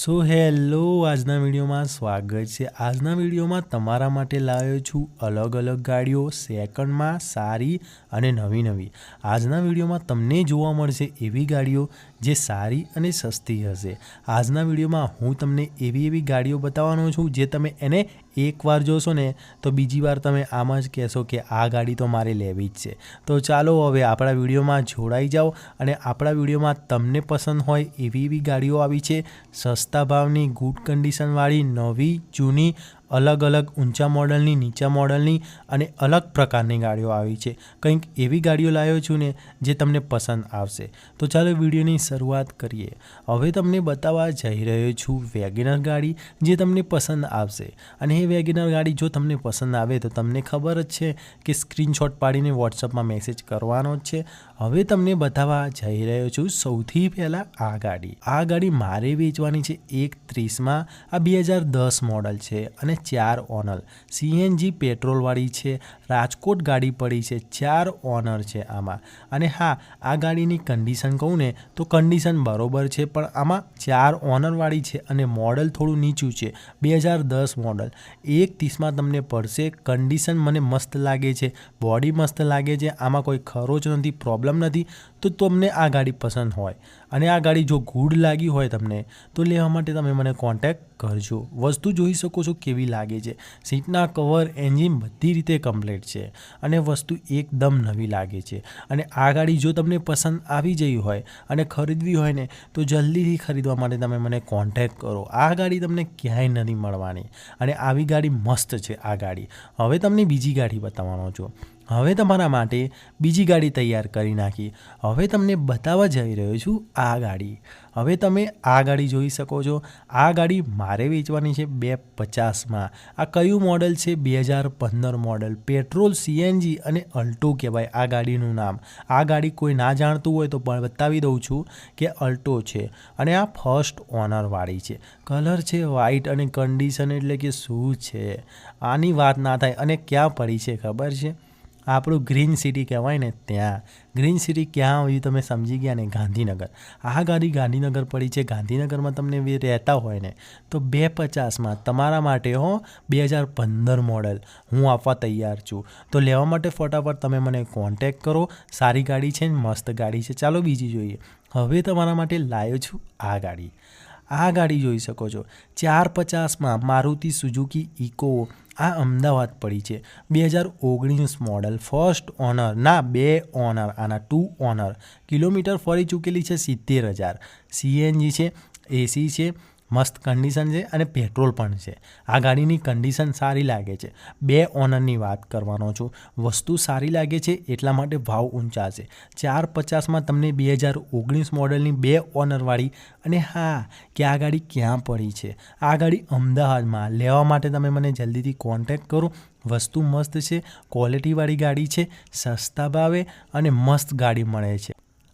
So hello, આજના વિડીયોમાં સ્વાગત છે. આજના વિડીયોમાં તમારા માટે લાવ્યો છું અલગ અલગ ગાડીઓ, સેકન્ડમાં સારી અને નવી નવી. આજના વિડીયોમાં તમને જોવા મળશે એવી ગાડીઓ જે સારી અને સસ્તી હશે. આજના વિડીયોમાં હું તમને એવી એવી ગાડીઓ બતાવવાનો છું જે તમે એને એકવાર જોશો ને, તો બીજી વાર તમે આમ જ કહેશો કે આ ગાડી તો મારે લેવી જ છે. તો ચાલો હવે આપણા વિડીયોમાં જોડાઈ જાઓ અને આપણા વિડીયોમાં તમને પસંદ હોય એવી એવી ગાડીઓ આવી છે. સસ્તા ભાવની ગુડ કન્ડિશનવાળી નવી, જૂની અલગ અલગ ઊંચા મોડલની, નીચા મોડલની અને અલગ પ્રકારની ગાડીઓ આવી છે. કંઈક એવી ગાડીઓ લાવ્યો છું ને જે તમને પસંદ આવશે. તો ચાલો વિડીયોની શરૂઆત કરીએ. હવે તમને બતાવવા જઈ રહ્યો છું વેગેનર ગાડી જે તમને પસંદ આવશે. અને એ વેગેનર ગાડી જો તમને પસંદ આવે તો તમને ખબર જ છે કે સ્ક્રીનશોટ પાડીને વોટ્સઅપમાં મેસેજ કરવાનો જ છે. હવે તમને બતાવવા જઈ રહ્યો છું સૌથી પહેલાં આ ગાડી. આ ગાડી મારે વેચવાની છે એક ત્રીસમાં. આ બે હજાર દસ મોડલ છે અને ચાર ઓનર. સીએનજી પેટ્રોલવાળી છે. રાજકોટ ગાડી પડી છે. ચાર ઓનર છે આમાં. અને હા, આ ગાડીની કન્ડિશન કહું ને, તો કન્ડિશન બરોબર છે, પણ આમાં ચાર ઓનરવાળી છે અને મોડલ થોડું નીચું છે. બે હજાર દસ મોડલ. એક ત્રીસમાં તમને પડશે. કન્ડિશન મને મસ્ત લાગે છે. બોડી મસ્ત લાગે છે. આમાં કોઈ ખરોચ નથી. પ્રોબ્લેમ નથી, તો તમને આ ગાડી પસંદ હોય. અને આ ગાડી જો ગુડ લાગી હોય તમને, તો લેવા માટે તમે મને કોન્ટેક્ટ કરજો. વસ્તુ જોઈ શકો છો કેવી લાગે છે. સીટના કવર એન્જિન બધી રીતે કમ્પ્લીટ છે અને વસ્તુ એકદમ નવી લાગે છે. અને આ ગાડી જો તમને પસંદ આવી જઈ હોય અને ખરીદવી હોય ને, તો જલ્દીથી ખરીદવા માટે તમે મને કોન્ટેક કરો. આ ગાડી તમને ક્યાંય નથી મળવાની. અને આવી ગાડી મસ્ત છે આ ગાડી. હવે તમને બીજી ગાડી બતાવવાનો છું. હવે તમારા માટે બીજી ગાડી તૈયાર કરી નાખી. હવે તમને બતાવવા જઈ રહ્યો છું આ ગાડી. હવે તમે આ ગાડી જોઈ શકો છો. આ ગાડી મારે વેચવાની છે બે પચાસમાં. આ કયું મોડલ છે? બે હજાર પંદર મોડલ. પેટ્રોલ સીએનજી અને અલ્ટો કહેવાય આ ગાડીનું નામ. આ ગાડી કોઈ ના જાણતું હોય તો પણ બતાવી દઉં છું કે અલ્ટો છે અને આ ફર્સ્ટ ઓનરવાળી છે. કલર છે વ્હાઇટ અને કન્ડિશન એટલે કે શું છે? આની વાત ના થાય અને ક્યાં પડી છે ખબર છે? આપણું ગ્રીન સિટી કહેવાય ને ત્યાં. ગ્રીન સિટી ક્યાં આવ્યું તમે સમજી ગયા ને? ગાંધીનગર. આ ગાડી ગાંધીનગર પડી છે. ગાંધીનગરમાં તમને રહેતા હોય ને, તો બે પચાસમાં તમારા માટે હો, બે હજાર પંદર મોડલ હું આપવા તૈયાર છું. તો લેવા માટે ફટાફટ તમે મને કોન્ટેક કરો. સારી ગાડી છે ને, મસ્ત ગાડી છે. ચાલો બીજી જોઈએ. હવે તમારા માટે લાવ્યો છું આ ગાડી. આ ગાડી જોઈ શકો છો. ચાર પચાસમાં મારુતિ સુઝુકી ઇકો. આ અમદાવાદ પડી છે. બે હજાર ઓગણીસ મોડલ ફર્સ્ટ ઓનર ના બે ઓનર આના ટુ ઓનર કિલોમીટર ફરી ચૂકેલી છે સિત્તેર હજાર. સીએનજી છે એસી છે મસ્ત કન્ડિશન છે અને પેટ્રોલ પણ છે. આ ગાડીની કન્ડિશન સારી લાગે છે. બે ઓનરની વાત કરવાનો છું. વસ્તુ સારી લાગે છે, એટલા માટે ભાવ ઊંચા છે. ચાર પચાસમાં તમને બે હજાર ઓગણીસ મોડલની બે ઓનરવાળી અને હા, કે આ ગાડી ક્યાં પડી છે? આ ગાડી અમદાવાદમાં. લેવા માટે તમે મને જલ્દીથી કોન્ટેક્ટ કરો. વસ્તુ મસ્ત છે ક્વોલિટીવાળી ગાડી છે, સસ્તા ભાવે અને મસ્ત ગાડી મળે છે.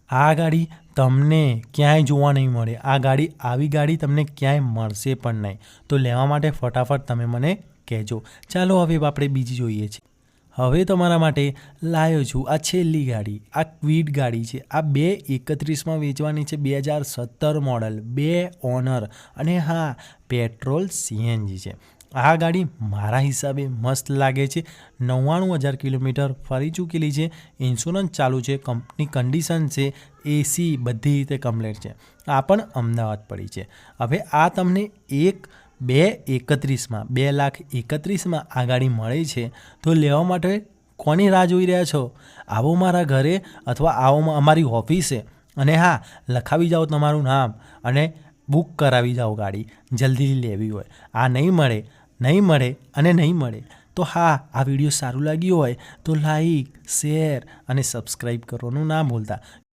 આ ગાડી તમને ક્યાંય જોવા નહીં મળે. આ ગાડી, આવી ગાડી તમને ક્યાંય મળશે પણ નહીં. તો લેવા માટે ફટાફટ તમે મને કહેજો. ચાલો હવે આપણે બીજી જોઈએ છીએ હવે તમારા માટે લાવ્યો છું આ છેલ્લી ગાડી. આ ક્વિડ ગાડી છે. આ બે એકત્રીસમાં વેચવાની છે બે હજાર સત્તર મોડલ. બે ઓનર. અને હા, પેટ્રોલ સીએનજી છે. આ ગાડી મારા હિસાબે મસ્ત લાગે છે. નવ્વાણું હજાર કિલોમીટર ફરી ચૂકેલી છે. ઇન્સ્યોરન્સ ચાલુ છે. કંપની કન્ડિશન છે. એસી બધી રીતે કમ્પ્લેટ છે. આ પણ અમદાવાદ પડી છે. હવે આ તમને એક, બે, એકત્રીસમાં, બે લાખ એકત્રીસમાં આ ગાડી મળે છે. તો લેવા માટે કોની રાહ જોઈ રહ્યા છો? આવો મારા ઘરે અથવા આવો અમારી ઓફિસે. અને હા, લખાવી જાઓ તમારું નામ. અને બુક કરાવી જાઓ ગાડી જલ્દી લેવી હોય. આ નહીં મળે નહીં મળે અને નહીં મળે. તો હા, આ વીડિયો સારું લાગ્યું હોય તો લાઈક, શેર અને સબસ્ક્રાઈબ કરવાનું ના ભૂલતા.